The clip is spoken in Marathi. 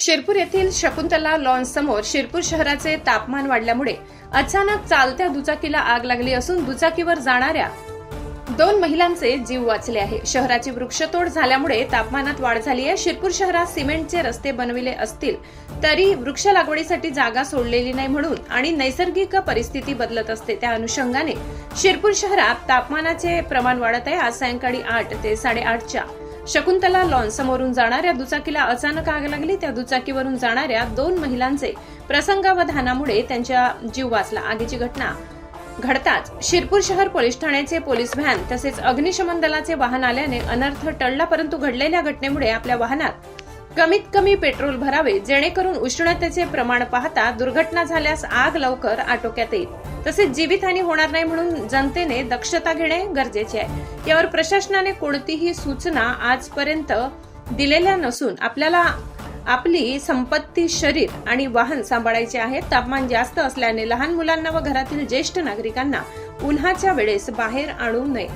शिरपूर येथील शकुंतला लॉन्स समोर शिरपूर शहराचे तापमान वाढल्यामुळे अचानक चालत्या दुचाकीला आग लागली असून दुचाकीवर जाणाऱ्या दोन महिलांचे जीव वाचले आहे. शहराची वृक्षतोड झाल्यामुळे तापमानात वाढ झाली आहे. शिरपूर शहरात सिमेंटचे रस्ते बनविले असतील तरी वृक्ष लागवडीसाठी जागा सोडलेली नाही म्हणून आणि नैसर्गिक परिस्थिती बदलत असते. त्या अनुषंगाने शिरपूर शहरात तापमानाचे प्रमाण वाढत आहे. आज सायंकाळी आठ ते साडेआठच्या शकुंतला लॉन समोरून जाणाऱ्या दुचाकीला अचानक आग लागली. त्या दुचाकीवरून जाणाऱ्या दोन महिलांचे प्रसंगावधानामुळे त्यांच्या जीव वाचला. आगीची घटना घडताच शिरपूर शहर पोलीस ठाण्याचे पोलीस व्हॅन तसेच अग्निशमन दलाचे वाहन आल्याने अनर्थ टळला परंतु घडलेल्या घटनेमुळे आपल्या वाहनात कमीत कमी पेट्रोल भरावे जेणेकरून उष्णतेचे प्रमाण पाहता दुर्घटना झाल्यास आग लवकर आटोक्यात येईल. तसेच जीवितहानी होणार नाही म्हणून जनतेने दक्षता घेणे गरजेचे आहे. यावर प्रशासनाने कोणतीही सूचना आजपर्यंत दिलेल्या नसून आपल्याला आपली संपत्ती शरीर आणि वाहन सांभाळायचे आहे तापमान जास्त असल्याने लहान मुलांना व घरातील ज्येष्ठ नागरिकांना उन्हाच्या वेळेस बाहेर आणू नये.